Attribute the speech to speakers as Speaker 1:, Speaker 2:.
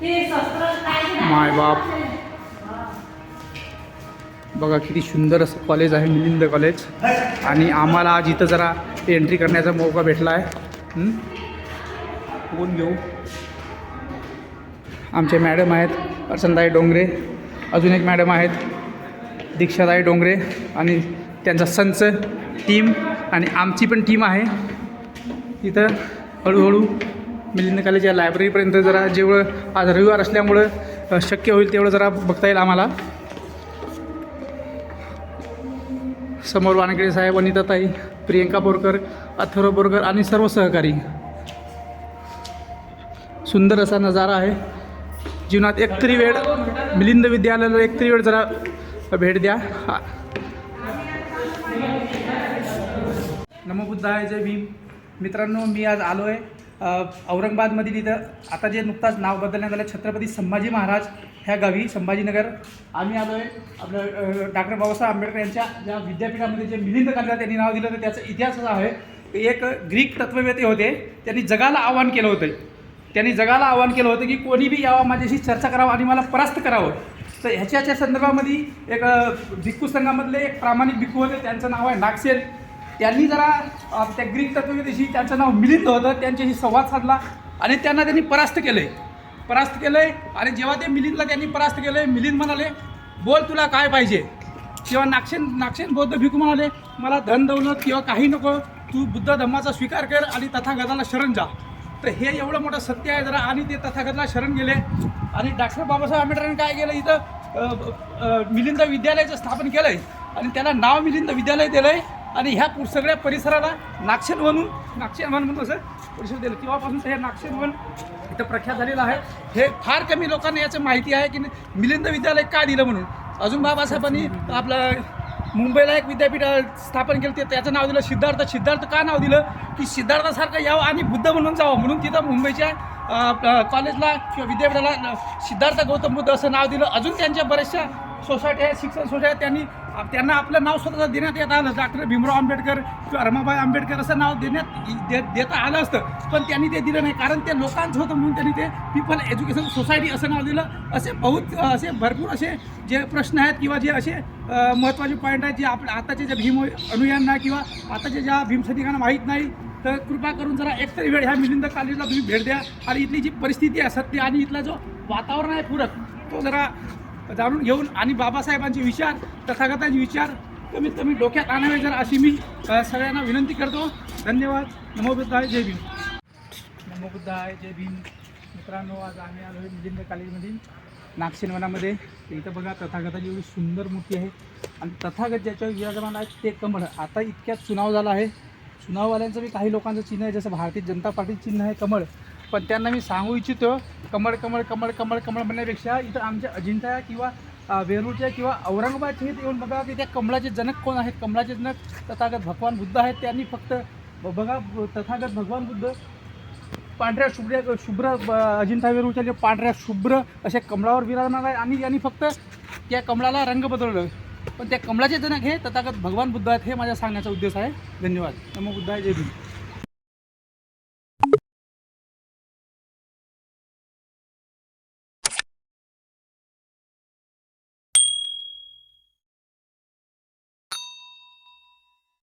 Speaker 1: माय बाप. बघा किती सुंदर असं कॉलेज आहे मिलिंद कॉलेज आणि आम्हाला आज इथं जरा एंट्री करण्याचा मौका भेटला आहे कोण घेऊ? आमचे मॅडम आहेत अर्चनताई डोंगरे. अजून एक मॅडम आहेत दीक्षाताई डोंगरे आणि त्यांचा संच टीम आणि आमची पण टीम आहे. इथं हळूहळू मिलिंद कॉलेज या लायब्ररीपर्यंत जरा जेवढं आज रविवार असल्यामुळं शक्य होईल तेवढं जरा बघता येईल आम्हाला. समोर वानखेडे साहेब अनिताताई प्रियंका बोरकर अथर्व बोरकर आणि सर्व सहकारी. सुंदर असा नजारा आहे. जीवनात एकतरी वेळ मिलिंद विद्यालयाला एकतरी वेळ जरा भेट द्या. नमोबुद्धाय जय भीम. मित्रांनो मी आज आलो आहे औरंगाबादमधील इथं आता जे नुकताच नाव बदलण्यात आलं छत्रपती संभाजी महाराज ह्या गावी संभाजीनगर. आम्ही आलो आहे आपलं डॉक्टर बाबासाहेब आंबेडकर यांच्या ज्या विद्यापीठामध्ये जे मिलिंद कांदा त्यांनी नाव दिलं तर त्याचा इतिहास असा आहे एक ग्रीक तत्ववेते होते. त्यांनी जगाला आव्हान केलं होतं. त्यांनी जगाला आव्हान केलं होतं की कोणी बी यावा माझ्याशी चर्चा करावं आणि मला परास्त करावं. तर ह्याच्याच्या संदर्भामध्ये एक भिक्खू संघामधले एक प्रामाणिक भिक्खू होते. त्यांचं नाव आहे नागसेन. त्यांनी जरा त्या ग्रीक तत्ववेदीशी त्यांचं नाव मिलिंद होतं त्यांच्याशी संवाद साधला आणि त्यांना त्यांनी परास्त केलं आहे परास्त केलं आहे आणि जेव्हा ते मिलिंदला त्यांनी परास्त केलं आहे मिलिंद म्हणाले बोल तुला काय पाहिजे? किंवा नागसेन नागसेन बौद्ध भिकू म्हणाले मला धन दौलत किंवा काही नको तू बुद्ध धम्माचा स्वीकार कर आणि तथागताला शरण जा. तर हे एवढं मोठं सत्य आहे जरा आणि ते तथागतला शरण गेले. आणि डॉक्टर बाबासाहेब आंबेडकरांनी काय केलं इथं? मिलिंद विद्यालयाचं स्थापन केलं आहे आणि त्याला नाव मिलिंद विद्यालय दिलं आहे आणि ह्या सगळ्या परिसराला नागशेन म्हणून नागशेन वन म्हणून असं परिसर दिलं. तेव्हापासून हे नागशेन वन इथं प्रख्यात झालेलं आहे. हे फार कमी लोकांना याचं माहिती आहे की मिलिंद विद्यालय का दिलं म्हणून? अजून बाबासाहेबांनी आपलं मुंबईला एक विद्यापीठ स्थापन केलं ते त्याचं नाव दिलं. सिद्धार्थ सिद्धार्थ का नाव दिलं? की सिद्धार्थासारखं यावं आणि बुद्ध म्हणून जावं म्हणून तिथं मुंबईच्या कॉलेजला किंवा विद्यापीठाला सिद्धार्थ गौतम बुद्ध असं नाव दिलं. अजून त्यांच्या बऱ्याचशा सोसायटी आहेत शिक्षण सोसायटी त्यांनी त्यांना आपलं नाव स्वतः देण्यात येत आलं. डॉक्टर भीमराव आंबेडकर किंवा रमाबाई आंबेडकर असं नाव देण्यात दे देता आलं असतं. पण त्यांनी ते दिलं नाही. कारण ते लोकांचं होतं म्हणून त्यांनी ते पीपल एज्युकेशन सोसायटी असं नाव दिलं. असे बहुत असे भरपूर असे जे प्रश्न आहेत किंवा जे असे महत्त्वाचे पॉईंट आहेत जे आपल्या आताचे ज्या भीम अनुयांना किंवा आताच्या ज्या भीमसैनिकांना माहीत नाही तर कृपा करून जरा एकतरी वेळ ह्या मिलिंद कॉलेजला तुम्ही भेट द्या. आणि इथली जी परिस्थिती आहे सत्य आणि इथला जो वातावरण आहे पूरक तो जरा जाणून घेऊन आणि बाबासाहेबांचे विचार तथागतांचे विचार कमीत कमी डोक्यात आणावे जर अशी मी सगळ्यांना विनंती करतो. धन्यवाद. नमोबुद्धाय जय भीम. नमोबुद्धाय जय भीम. मित्रांनो आज आम्ही आलो आहे मिलिंद कॉलेजमधील नागसेनवनामध्ये. इथं बघा तथागताची एवढी सुंदर मूर्ती आहे. आणि तथागत ज्याच्यावर विराजमान आहे ते कमळ. आता इतक्यात चुनाव झाला आहे. चुनाववाल्यांचं बी काही लोकांचं चिन्ह आहे जसं भारतीय जनता पार्टीचं चिन्ह आहे कमळ. पण त्यांना मी सांगू इच्छितो कमळ कमळ कमळ कमळ कमळ म्हणण्यापेक्षा इथं आमच्या अजिंठा किंवा वेरूळच्या किंवा औरंगाबादच्या येऊन बघा की त्या कमळाचे जनक कोण आहेत? कमळाचे जनक तथागत भगवान बुद्ध आहेत. त्यांनी फक्त ब- बघा तथागत भगवान बुद्ध पांढऱ्या शुभ्र शुभ्र अजिंठा वेरूळच्या जे पांढऱ्या शुभ्र असे कमळावर विराजमान आहे. आणि यांनी फक्त त्या कमळाला रंग बदललं. पण त्या कमळाचे जनक हे तथागत भगवान बुद्ध आहेत हे माझ्या सांगण्याचा उद्देश आहे. धन्यवाद. नमो बुद्धाय जय भीम.